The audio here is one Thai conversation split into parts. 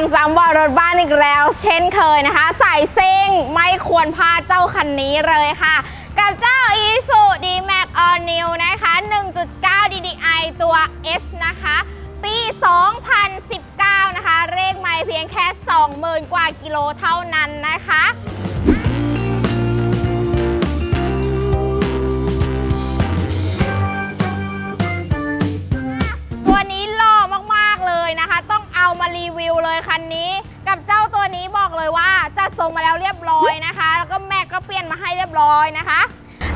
องจำว่ารถบ้านอีกแล้ว เช่นเคยนะคะใส่ซิ่งไม่ควรพลาดเจ้าคันนี้เลยค่ะ กับเจ้า i s u d m a x All New นะคะ 1.9 DDI ตัว S นะคะ ปี 2019 นะคะ เลขไม่เพียงแค่ 20,000 กว่ากิโลเท่านั้นนะคะ นี้บอกเลยว่าจะส่งมาแล้วเรียบร้อยนะคะ แล้วก็แม็กก็เปลี่ยนมาให้เรียบร้อยนะคะ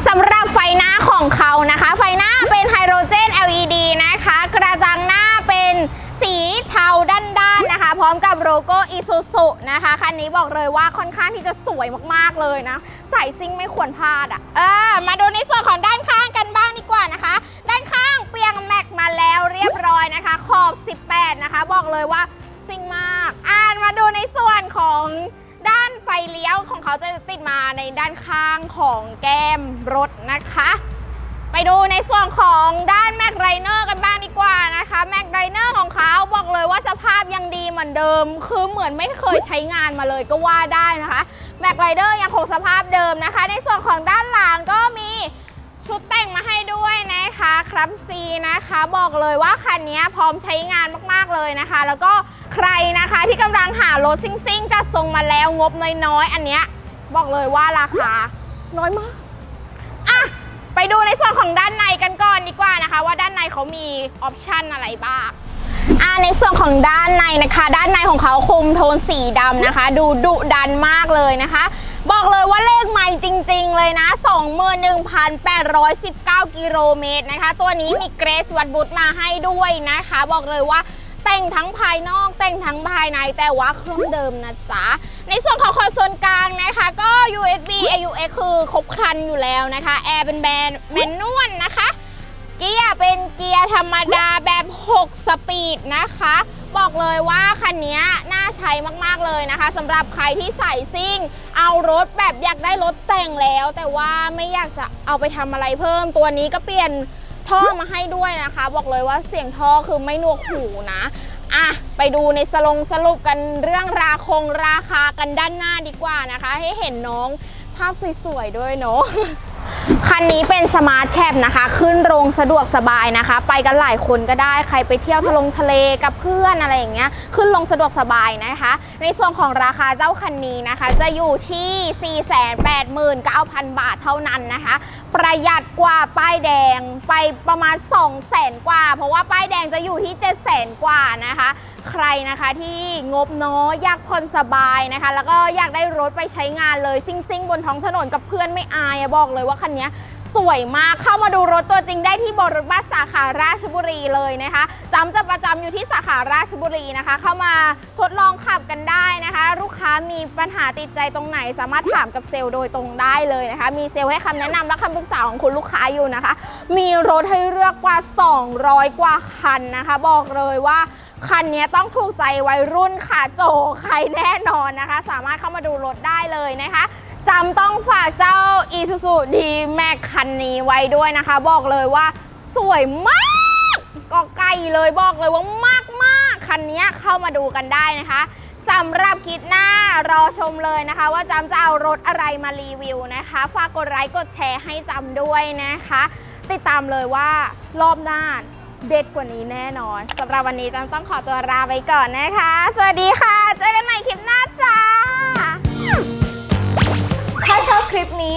สำหรับไฟหน้าของเขานะคะ ไฟหน้าเป็นไฮโดรเจน LED นะคะ กระจังหน้าเป็นสีเทาด้านๆนะคะ พร้อมกับโลโก้อิซูซุนะคะคันนี้บอกเลยว่าค่อนข้างที่จะสวยมากๆเลยนะใส่ซิ่งไม่ควรพลาดอะเออมาดูในส่วนของด้านข้างกันบ้างดีกว่านะคะ ด้านข้างเปียงแม็กมาแล้วเรียบร้อยนะคะ ขอบ 18 นะคะ บอกเลยว่าซิ่งมาก มาดูในส่วนของด้านไฟเลี้ยวของเขาจะติดมาในด้านข้างของแก้มรถนะคะ ไปดูในส่วนของด้านแม็กไรเนอร์กันบ้างดีกว่านะคะแม็กไรเนอร์ของเขาบอกเลยว่าสภาพยังดีเหมือนเดิม คือเหมือนไม่เคยใช้งานมาเลยก็ว่าได้นะคะแม็กไรเดอร์ยังคงสภาพเดิมนะคะ ในส่วนของด้านหลังก็มีชุดแต่งมาให้ด้วยนะคะครับซีนะคะ บอกเลยว่าคันนี้พร้อมใช้งานมากๆเลยนะคะ แล้วก็ ใครนะคะที่กำลังหารถซิ่งๆจะส่งมาแล้วงบน้อยๆ อันเนี้ยบอกเลยว่าราคาน้อยมากอะไปดูในส่วนของด้านในกันก่อนดีกว่านะคะ ว่าด้านในเขามีออปชันอะไรบ้างอะในส่วนของด้านในนะคะ ด้านในของเขาคุมโทนสีดำนะคะ ดูดุดันมากเลยนะคะ บอกเลยว่าเลขใหม่จริง ๆ เลยนะ 21,819 กิโลเมตรนะคะ ตัวนี้มีเกรสวัดบุตรมาให้ด้วยนะคะ บอกเลยว่า แต่งทั้งภายนอกแต่งทั้งภายในแต่ว่าเครื่องเดิมนะจ๊ะ ในส่วนของคอนโซลกลางนะคะก็ USB AUX คือครบครันอยู่แล้วนะคะแอร์เป็นแบรนด์แมนนวลนะคะเกียร์เป็นเกียร์ธรรมดาแบบ 6 สปีดนะคะ บอกเลยว่าคันนี้น่าใช้มากๆเลยนะคะสำหรับใครที่ใส่ซิ่ง เอารถแบบอยากได้รถแต่งแล้ว แต่ว่าไม่อยากจะเอาไปทำอะไรเพิ่มตัวนี้ก็เปลี่ยน ท่อมาให้ด้วยนะคะ บอกเลยว่าเสียงท่อคือไม่นวกหูนะอะไปดูในสลงสรุปกันเรื่องราคงราคากันด้านหน้าดีกว่านะคะ ให้เห็นน้องภาพสวยๆด้วยเนาะ คันนี้เป็นสมาร์ทแคปนะคะ ขึ้นโรงสะดวกสบายนะคะ ไปกันหลายคนก็ได้ใครไปเที่ยวทะลงทะเลกับเพื่อนอะไรอย่างเงี้ยขึ้นลงสะดวกสบายนะคะ ในส่วนของราคาเจ้าคันนี้นะคะ จะอยู่ที่ 489,000 บาทเท่านั้นนะคะ ประหยัดกว่าป้ายแดงไปประมาณ 200,000 กว่า เพราะว่าป้ายแดงจะอยู่ที่ 700,000 กว่านะคะ ใครนะคะที่งบน้อยอยากผ่อนสบายนะคะ แล้วก็อยากได้รถไปใช้งานเลยซิ่งซิ่งๆบนท้องถนนกับเพื่อนไม่อายอะบอกเลยว่าคันนี้ สวยมากเข้ามาดูรถตัวจริงได้ที่บรถบัสสาขาราชบุรีเลยนะคะจำจะประจำอยู่ที่สาขาราชบุรีนะคะ เข้ามาทดลองขับกันได้นะคะ ลูกค้ามีปัญหาติดใจตรงไหน สามารถถามกับเซลล์โดยตรงได้เลยนะคะ มีเซลล์ให้คำแนะนำและคำปรึกษาของคุณลูกค้าอยู่นะคะ มีรถให้เลือกกว่า 200 กว่าคันนะคะ บอกเลยว่าคันนี้ต้องถูกใจวัยรุ่นขาโจใครแน่นอนนะคะ สามารถเข้ามาดูรถได้เลยนะคะ จำต้องฝากเจ้า Isuzu D-Max คันนี้ไว้ด้วยนะคะ บอกเลยว่าสวยมากก็ไกลเลยบอกเลยว่ามากมากๆคันนี้เข้ามาดูกันได้นะคะสำหรับคลิดหน้ารอชมเลยนะคะ ว่าจำจะเอารถอะไรมารีวิวนะคะ ฝากกดไลค์กดแชร์ให้จำด้วยนะคะ ติดตามเลยว่ารอบหน้าเด็ดกว่านี้แน่นอนสำหรับวันนี้จำต้องขอตัวลาไปก่อนนะคะ สวัสดีค่ะ เจอกันใหม่คลิปหน้าจ้า